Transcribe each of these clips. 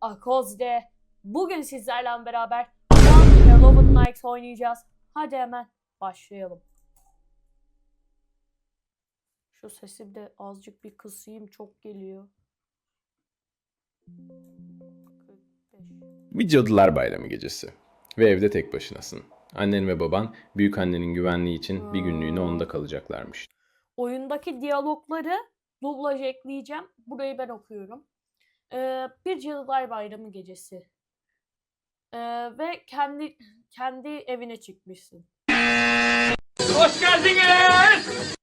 Akoz'de. Bugün sizlerle beraber One Eleven Nights oynayacağız. Hadi hemen başlayalım. Şu sesi de azıcık bir kısayım çok geliyor. 45. Bir Cadılar Bayramı gecesi. Ve evde tek başınasın. Annen ve baban büyük annenin güvenliği için bir günlüğüne onda kalacaklarmış. Oyundaki diyalogları dublaj ekleyeceğim. Burayı ben okuyorum. Ee, bir Cadılar Bayramı gecesi. Ee, ve kendi kendi evine çıkmışsın. Hoş geldiniz.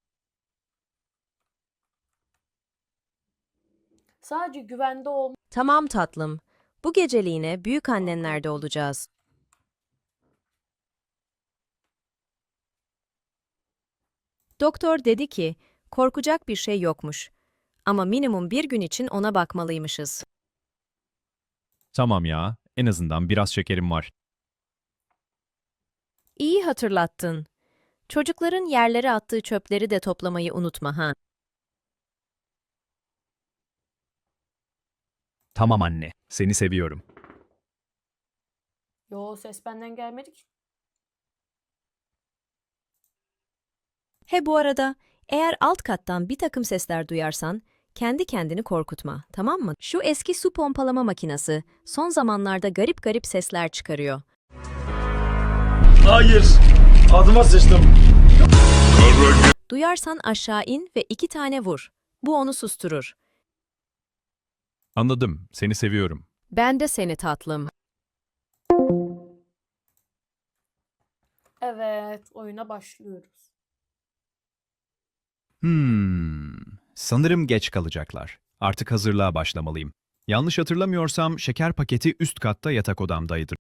Sadece güvende ol Tamam tatlım. Bu geceliğine büyük annenlerde olacağız. Doktor dedi ki, korkacak bir şey yokmuş. Ama minimum bir gün için ona bakmalıymışız. Tamam ya, en azından biraz şekerim var. İyi hatırlattın. Çocukların yerlere attığı çöpleri de toplamayı unutma ha. Tamam anne, seni seviyorum. Yo ses benden gelmedi ki. He bu arada, eğer alt kattan bir takım sesler duyarsan, kendi kendini korkutma, tamam mı? Şu eski su pompalama makinesi son zamanlarda garip garip sesler çıkarıyor. Hayır. Adıma sıçtım. Duyarsan aşağı in ve iki tane vur. Bu onu susturur. Anladım, seni seviyorum. Ben de seni tatlım. Evet oyuna başlıyoruz. Hmm, sanırım geç kalacaklar. Artık hazırlığa başlamalıyım. Yanlış hatırlamıyorsam şeker paketi üst katta yatak odamdaydı.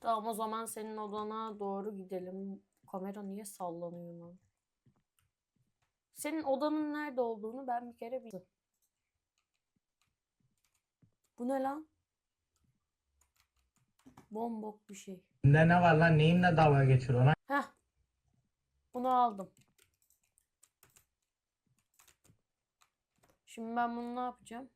Tamam o zaman senin odana doğru gidelim. Kamera niye sallanıyor lan? Senin odanın nerede olduğunu ben bir kere bildim. Bu ne lan? Bombok bir şey. Ne ne var lan neyinle dalga geçiyor lan? Heh. Bunu aldım. Şimdi ben bunu ne yapacağım?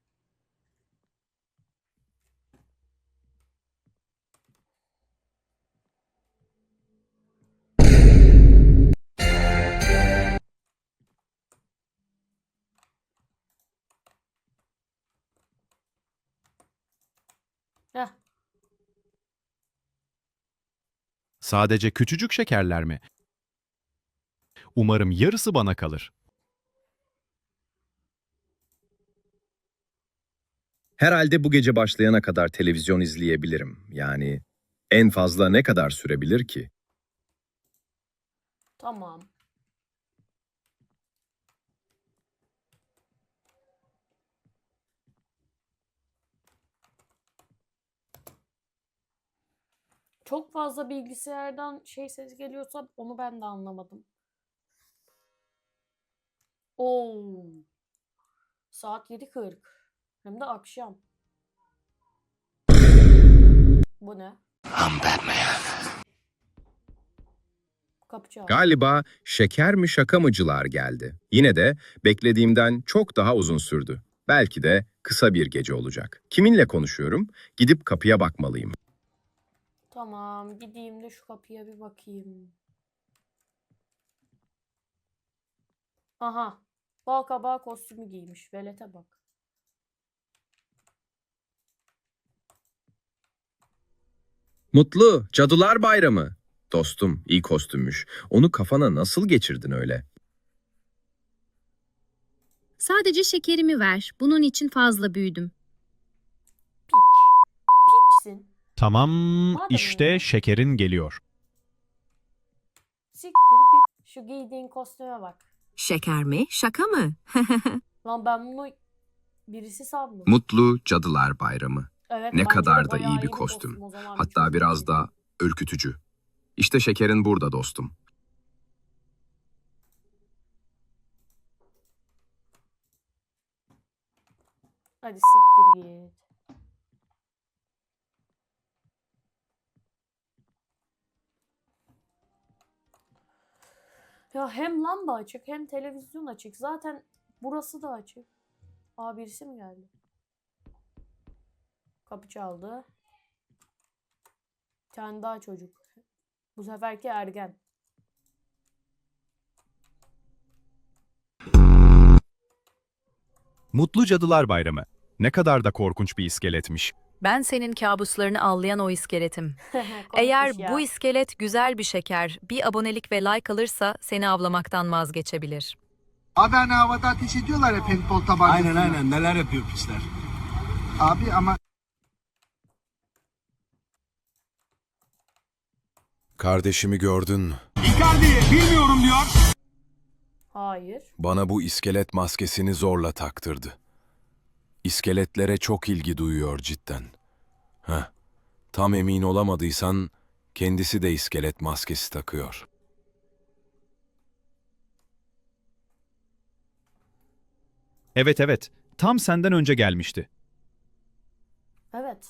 Heh. Sadece küçücük şekerler mi? Umarım yarısı bana kalır. Herhalde bu gece başlayana kadar televizyon izleyebilirim. Yani en fazla ne kadar sürebilir ki? Tamam. Çok fazla bilgisayardan şey ses geliyorsa onu ben de anlamadım. Oo. Saat 7.40. Hem de akşam. Bu ne? Kapı çaldı. Galiba şeker mi şaka mıcılar geldi. Yine de beklediğimden çok daha uzun sürdü. Belki de kısa bir gece olacak. Kiminle konuşuyorum? Gidip kapıya bakmalıyım. Tamam, gideyim de şu kapıya bir bakayım. Aha, bal kabağı kostümü giymiş. Velete bak. Mutlu, Cadılar Bayramı. Dostum, iyi kostümmüş. Onu kafana nasıl geçirdin öyle? Sadece şekerimi ver. Bunun için fazla büyüdüm. Tamam, işte şekerin geliyor. Siktir git. Şu giydiğin kostüme bak. Şeker mi? Şaka mı? Lan ben bunu birisi sandım. Mutlu Cadılar Bayramı. Evet, Ne bence kadar da bayağı iyi bir kostüm. o zaman. Hatta biraz da ürkütücü. İşte şekerin burada dostum. Hadi siktir git. Ya hem lamba açık hem televizyon açık. Zaten Burası da açık. Aa birisi mi geldi? Kapı çaldı. Bir tane daha çocuk. Bu seferki ergen. Mutlu Cadılar Bayramı. Ne kadar da korkunç bir iskeletmiş. Ben senin kabuslarını avlayan o iskeletim. Eğer ya. bu iskelet güzel bir şeker, bir abonelik ve like alırsa seni avlamaktan vazgeçebilir. Adana havada ateş ediyorlar ya paintball tabancasıyla. Aynen aynen neler yapıyor pisler. Abi ama Kardeşimi gördün mü? Icardi bilmiyorum diyor. Hayır. Bana bu iskelet maskesini zorla taktırdı. İskeletlere çok ilgi duyuyor cidden. Heh, tam emin olamadıysan kendisi de iskelet maskesi takıyor. Evet evet, tam senden önce gelmişti. Evet.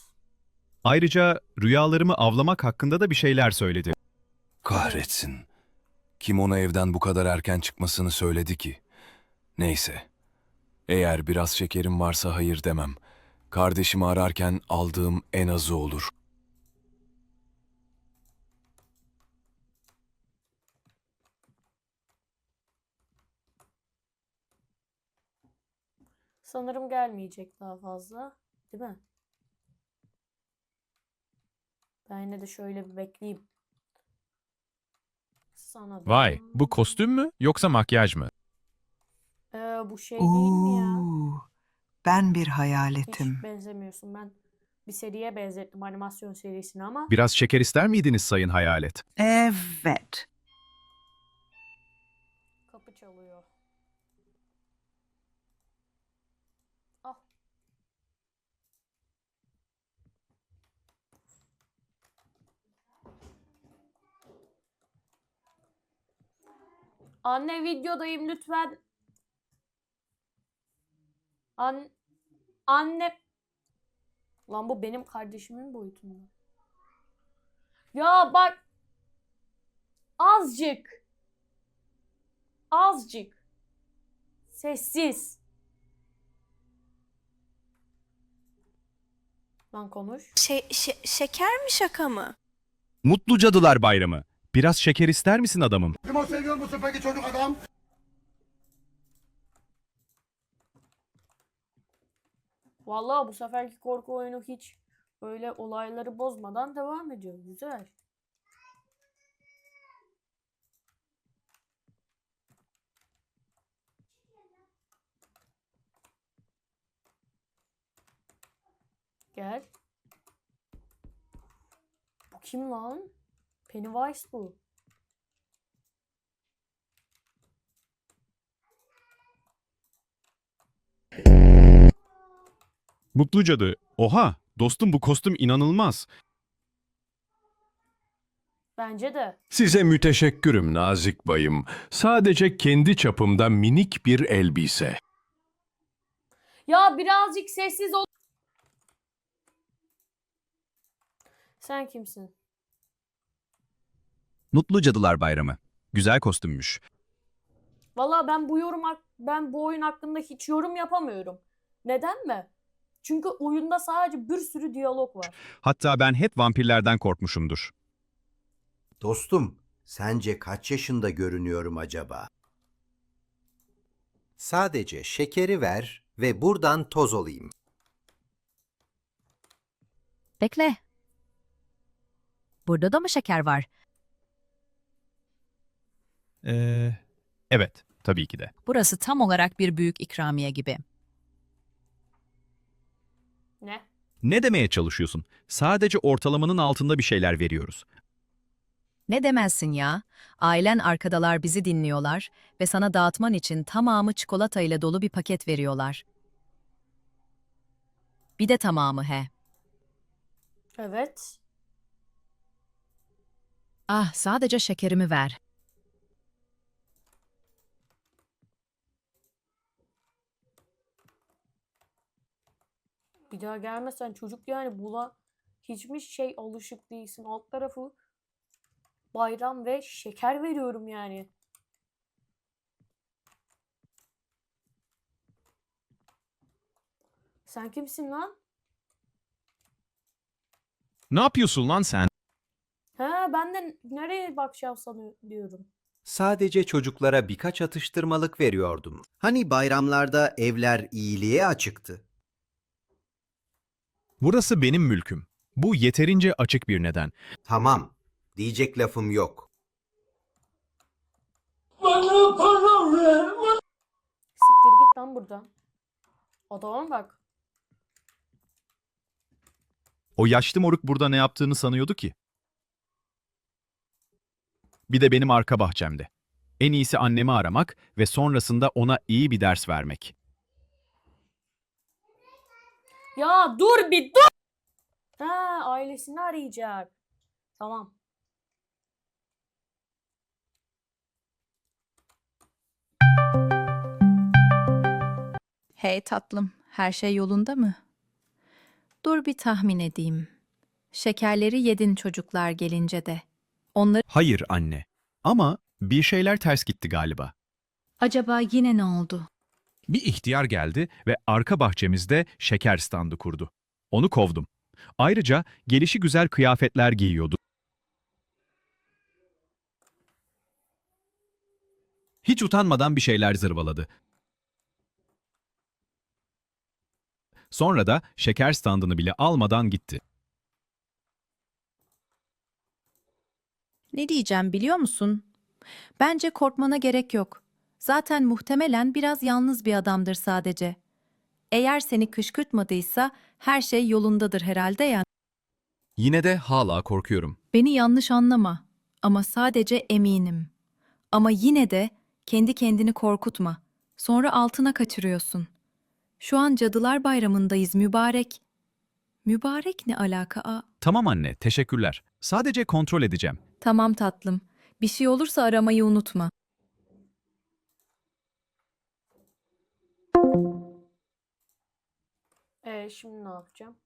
Ayrıca rüyalarımı avlamak hakkında da bir şeyler söyledi. Kahretsin. Kim ona evden bu kadar erken çıkmasını söyledi ki? Neyse. Eğer biraz şekerim varsa hayır demem. Kardeşimi ararken aldığım en azı olur. Sanırım gelmeyecek daha fazla. Değil mi? Ben yine de şöyle bir bekleyeyim. Sana da- Vay, bu kostüm mü yoksa makyaj mı? Bu şey değil mi ya? Ben bir Hiç hayaletim. benzemiyorsun. Ben bir seriye benzettim animasyon serisini ama Biraz şeker ister miydiniz sayın hayalet? Evet. kapı çalıyor. Ah. Anne videodayım lütfen. An anne Lan bu benim kardeşimin boyutunda. Ya bak azıcık azıcık sessiz. Lan konuş. Şey, şeker mi şaka mı? Mutlu Cadılar Bayramı. Biraz şeker ister misin adamım? Kim o seviyor musun peki çocuk adam? Vallahi bu seferki korku oyunu hiç böyle olayları bozmadan devam ediyor. Güzel. Gel. Bu kim lan? Pennywise bu. Mutlu Cadı. Oha, dostum bu kostüm inanılmaz. Bence de. Size müteşekkürüm nazik bayım. Sadece kendi çapımda minik bir elbise. Ya birazcık sessiz ol. Sen kimsin? Mutlu Cadılar Bayramı. Güzel kostümmüş. Valla ben bu yorum hak- ben bu oyun hakkında hiç yorum yapamıyorum. Neden mi? Çünkü oyunda sadece bir sürü diyalog var. Hatta ben hep vampirlerden korkmuşumdur. Dostum, sence kaç yaşında görünüyorum acaba? Sadece şekeri ver ve buradan toz olayım. Bekle. Burada da mı şeker var? Ee, evet, tabii ki de. Burası tam olarak bir büyük ikramiye gibi. Ne? Ne demeye çalışıyorsun? Sadece ortalamanın altında bir şeyler veriyoruz. Ne demezsin ya? Ailen arkadalar bizi dinliyorlar ve sana dağıtman için tamamı çikolata ile dolu bir paket veriyorlar. Bir de tamamı he. Evet. Ah sadece şekerimi ver. Bir daha gelmesen çocuk yani buna hiçbir şey alışık değilsin. Alt tarafı bayram ve şeker veriyorum yani. Sen kimsin lan? Ne yapıyorsun lan sen? He ben de nereye bakacağım sanıyorum. Sadece çocuklara birkaç atıştırmalık veriyordum. Hani bayramlarda evler iyiliğe açıktı. Burası benim mülküm. Bu yeterince açık bir neden. Tamam. Diyecek lafım yok. Siktir git lan buradan. Adama bak. O yaşlı moruk burada ne yaptığını sanıyordu ki? Bir de benim arka bahçemde. En iyisi annemi aramak ve sonrasında ona iyi bir ders vermek. Ya dur bir dur. Ha ailesini arayacak. Tamam. Hey tatlım, her şey yolunda mı? Dur bir tahmin edeyim. Şekerleri yedin çocuklar gelince de. Onları Hayır anne. Ama bir şeyler ters gitti galiba. acaba yine ne oldu? Bir ihtiyar geldi ve arka bahçemizde şeker standı kurdu. Onu kovdum. Ayrıca gelişi güzel kıyafetler giyiyordu. Hiç utanmadan bir şeyler zırvaladı. Sonra da şeker standını bile almadan gitti. Ne diyeceğim biliyor musun? Bence korkmana gerek yok. Zaten muhtemelen biraz yalnız bir adamdır sadece. Eğer seni kışkırtmadıysa her şey yolundadır herhalde ya. Yine de hala korkuyorum. Beni yanlış anlama ama sadece eminim. Ama yine de kendi kendini korkutma. Sonra altına kaçırıyorsun. Şu an Cadılar Bayramı'ndayız mübarek. Mübarek ne alaka? Aa, Tamam anne, teşekkürler. Sadece kontrol edeceğim. tamam tatlım. Bir şey olursa aramayı unutma. Ee, şimdi ne yapacağım?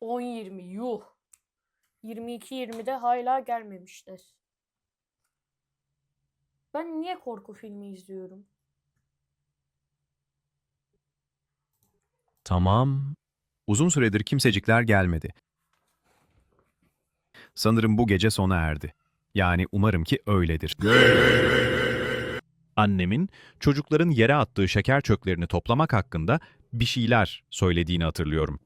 On yirmi yuh. 22 20'de hala gelmemişler. Ben niye korku filmi izliyorum? Tamam. Uzun süredir kimsecikler gelmedi. Sanırım bu gece sona erdi. Yani umarım ki öyledir. Annemin çocukların yere attığı şeker çöplerini toplamak hakkında bir şeyler söylediğini hatırlıyorum.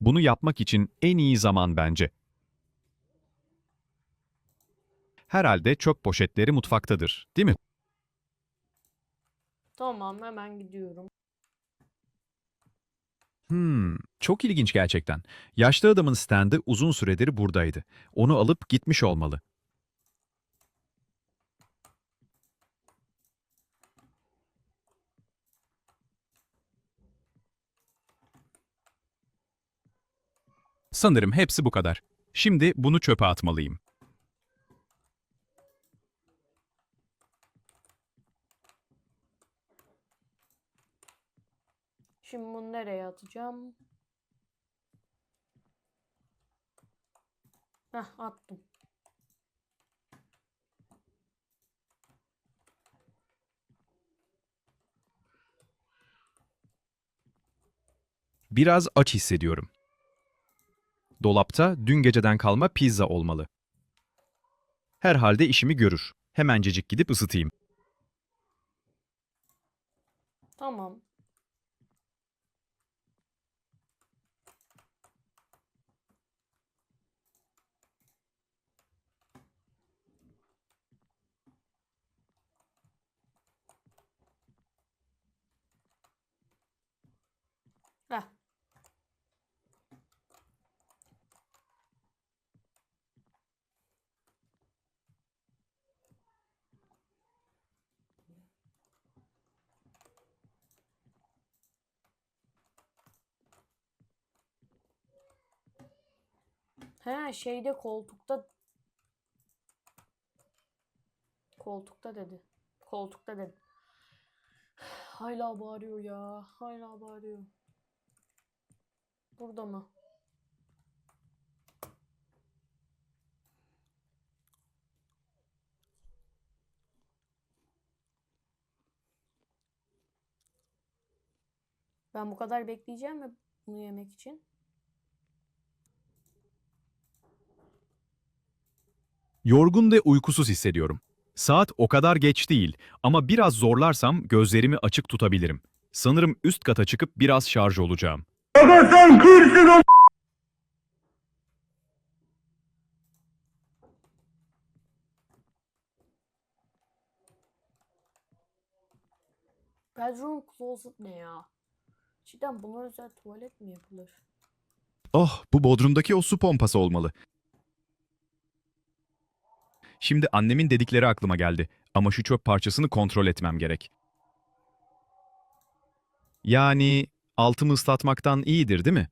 Bunu yapmak için en iyi zaman bence. Herhalde çöp poşetleri mutfaktadır, değil mi? Tamam hemen gidiyorum. Hmm, çok ilginç gerçekten. Yaşlı adamın standı uzun süredir buradaydı. Onu alıp gitmiş olmalı. Sanırım hepsi bu kadar. Şimdi bunu çöpe atmalıyım. Şimdi bunu nereye atacağım? Heh attım. Biraz aç hissediyorum. Dolapta dün geceden kalma pizza olmalı. Herhalde işimi görür. Hemencecik gidip ısıtayım. Tamam. He şeyde koltukta koltukta dedi. Koltukta dedi. Hala bağırıyor ya. Hala bağırıyor. Burada mı? Ben bu kadar bekleyeceğim mi bunu yemek için? Yorgun ve uykusuz hissediyorum. Saat o kadar geç değil ama biraz zorlarsam gözlerimi açık tutabilirim. Sanırım üst kata çıkıp biraz şarj olacağım. Bedroom closet ne ya? Cidden buna özel tuvalet mi yapılır? Oh, bu bodrumdaki o su pompası olmalı. Şimdi annemin dedikleri aklıma geldi ama şu çöp parçasını kontrol etmem gerek. Yani altımı ıslatmaktan iyidir değil mi?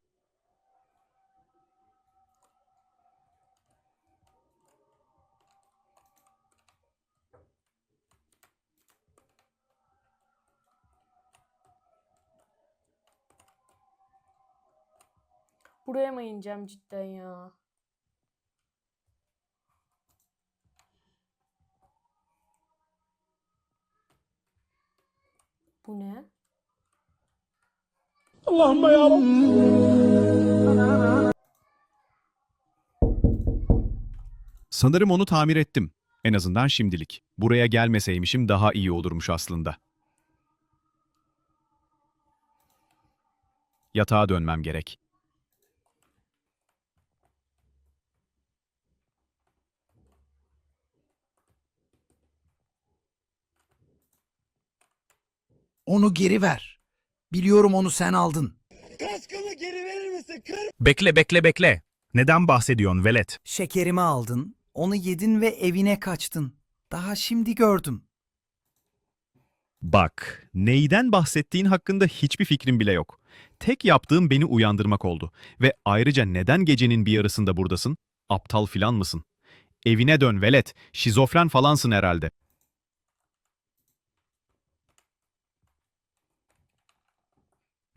Buraya mı ineceğim cidden ya? Bu ne? Sanırım onu tamir ettim. En azından şimdilik. Buraya gelmeseymişim daha iyi olurmuş aslında. Yatağa dönmem gerek. Onu geri ver. Biliyorum onu sen aldın. Bekle bekle bekle. Neden bahsediyorsun velet? Şekerimi aldın. Onu yedin ve evine kaçtın. Daha şimdi gördüm. Bak, neyden bahsettiğin hakkında hiçbir fikrim bile yok. Tek yaptığım beni uyandırmak oldu. Ve ayrıca neden gecenin bir yarısında buradasın? Aptal filan mısın? Evine dön velet, şizofren falansın herhalde.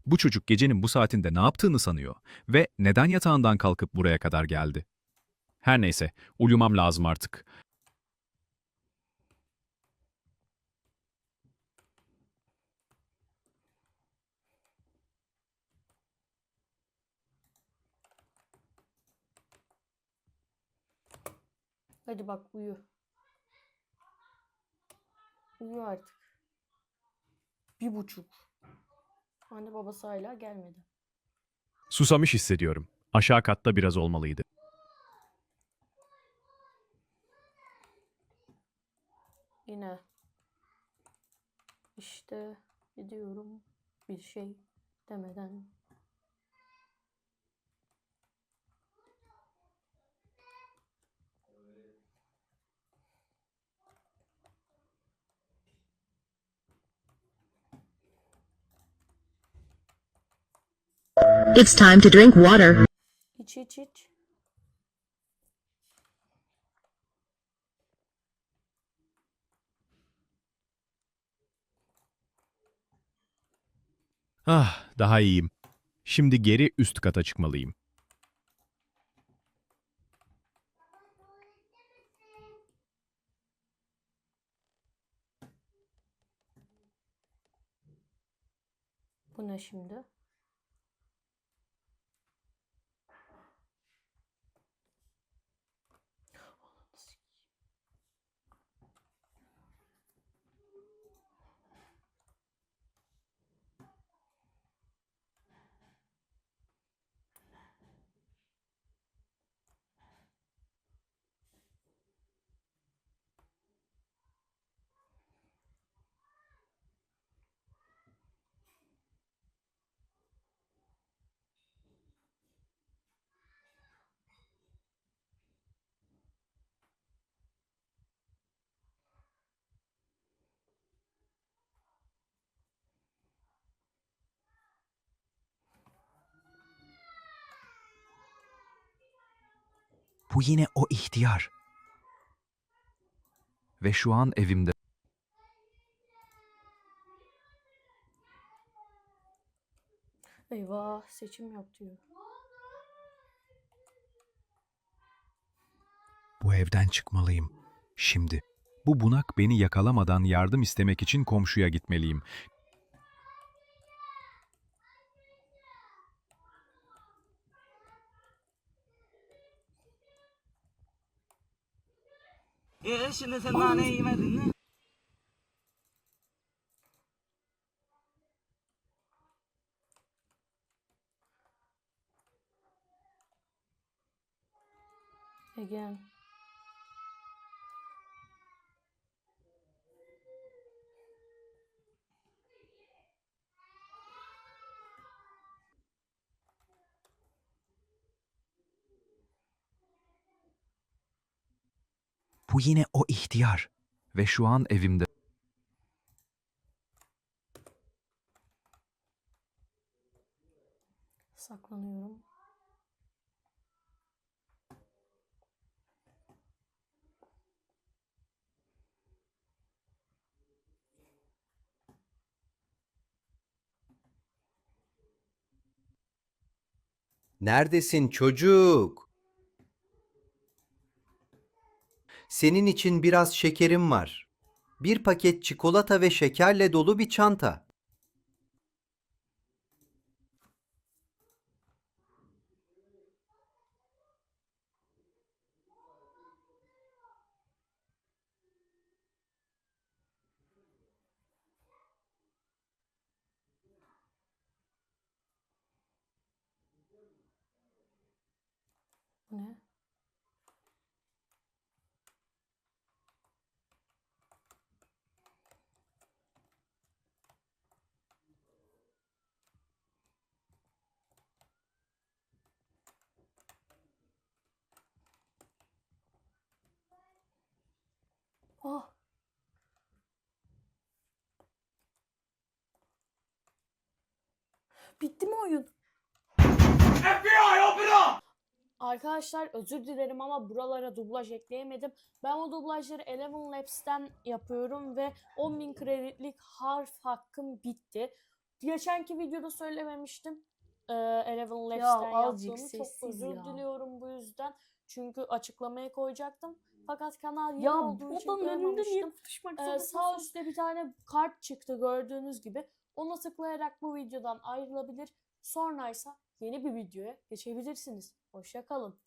Bu çocuk gecenin bu saatinde ne yaptığını sanıyor ve neden yatağından kalkıp buraya kadar geldi? Her neyse, uyumam lazım artık. Hadi bak uyu. Uyu artık. Bir buçuk. Anne babası hala gelmedi. Susamış hissediyorum. Aşağı katta biraz olmalıydı. Yine. İşte gidiyorum bir şey demeden. It's time to drink water. İç iç iç. Ah, daha iyiyim. Şimdi geri üst kata çıkmalıyım. Bu ne şimdi? Bu yine o ihtiyar. Ve şu an evimde. Eyvah seçim yap diyor. Bu evden çıkmalıyım. Şimdi. Bu bunak beni yakalamadan yardım istemek için komşuya gitmeliyim. E şimdi sen naneyi yemedin mi? Again. Bu yine o ihtiyar. Ve şu an evimde. Saklanıyorum. Neredesin çocuk? Senin için biraz şekerim var. Bir paket çikolata ve şekerle dolu bir çanta. Ne? Oh. Bitti mi oyun? Arkadaşlar özür dilerim ama buralara dublaj ekleyemedim. Ben o dublajları Eleven Labs'ten yapıyorum ve 10.000 kredilik harf hakkım bitti. Geçenki videoda söylememiştim. Ee, Eleven Labs'ten azıcık yaptığımı. Çok özür ya. diliyorum bu yüzden. Çünkü açıklamaya koyacaktım. Fakat kanal yeni Ya olduğu için niye tutuşmak Ee, sağ üstte bir tane kart çıktı gördüğünüz gibi. Ona tıklayarak bu videodan ayrılabilir. Sonraysa yeni bir videoya geçebilirsiniz. Hoşça kalın.